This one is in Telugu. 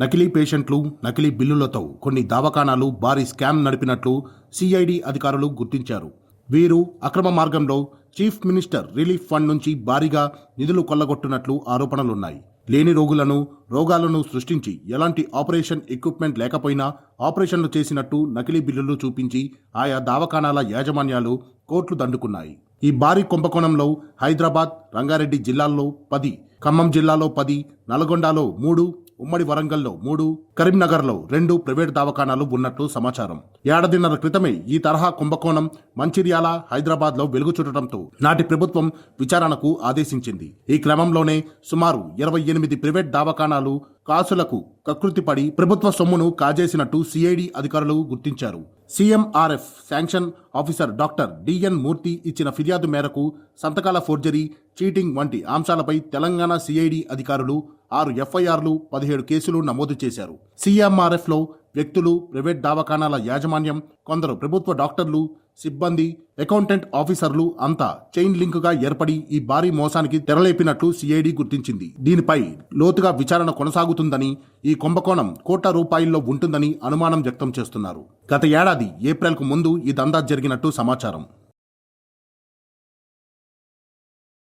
నకిలీ పేషెంట్లు నకిలీ బిల్లులతో కొన్ని దవాఖానాలు భారీ స్కామ్ నడిపినట్లు సిఐడి అధికారులు గుర్తించారు. వీరు అక్రమ మార్గంలో చీఫ్ మినిస్టర్ రిలీఫ్ ఫండ్ నుంచి భారీగా నిధులు కొల్లగొట్టినట్లు ఆరోపణలున్నాయి. లేని రోగులను రోగాలను సృష్టించి ఎలాంటి ఆపరేషన్ ఎక్విప్మెంట్ లేకపోయినా ఆపరేషన్లు చేసినట్టు నకిలీ బిల్లులు చూపించి ఆయా దావఖానాల యాజమాన్యాలు కోర్టులు దండుకున్నాయి. ఈ భారీ కుంభకోణంలో హైదరాబాద్ రంగారెడ్డి జిల్లాల్లో పది ఖమ్మం జిల్లాలో పది నల్గొండలో మూడు ఉమ్మడి వరంగల్లో మూడు కరీంనగర్లో రెండు ప్రైవేట్ దవాఖానాలు ఉన్నట్లు సమాచారం. ఏడాదిన్నర క్రితమే ఈ తరహా కుంభకోణం మంచిర్యాల హైదరాబాద్లో వెలుగు చుట్టడంతో నాటి ప్రభుత్వం విచారణకు ఆదేశించింది. ఈ క్రమంలోనే సుమారు ఇరవై ఎనిమిది ప్రైవేట్ దవాఖానాలు కాసులకు కకృతిపడి ప్రభుత్వ సొమ్మును కాజేసినట్టు సిఐడి అధికారులు గుర్తించారు. CMRF sanction officer doctor DN Murthy ఇచ్చిన ఫిర్యాదు మేరకు సంతకాల ఫోర్జరీ చీటింగ్ వంటి అంశాలపై తెలంగాణ సిఐడి అధికారులు ఆరు ఎఫ్ఐఆర్లు పదిహేడు కేసులు నమోదు చేశారు. సీఎంఆర్ఎఫ్లో వ్యక్తులు ప్రైవేట్ దవాఖానాల యాజమాన్యం కొందరు ప్రభుత్వ డాక్టర్లు సిబ్బంది అకౌంటెంట్ ఆఫీసర్లు అంతా చైన్ లింకుగా ఏర్పడి ఈ భారీ మోసానికి తెరలేపినట్లు సిఐడి గుర్తించింది. దీనిపై లోతుగా విచారణ కొనసాగుతుందని ఈ కుంభకోణం కోట్ల రూపాయల్లో ఉంటుందని అనుమానం వ్యక్తం చేస్తున్నారు. గత ఏడాది ఏప్రిల్కు ముందు ఈ దందా జరిగినట్టు సమాచారం.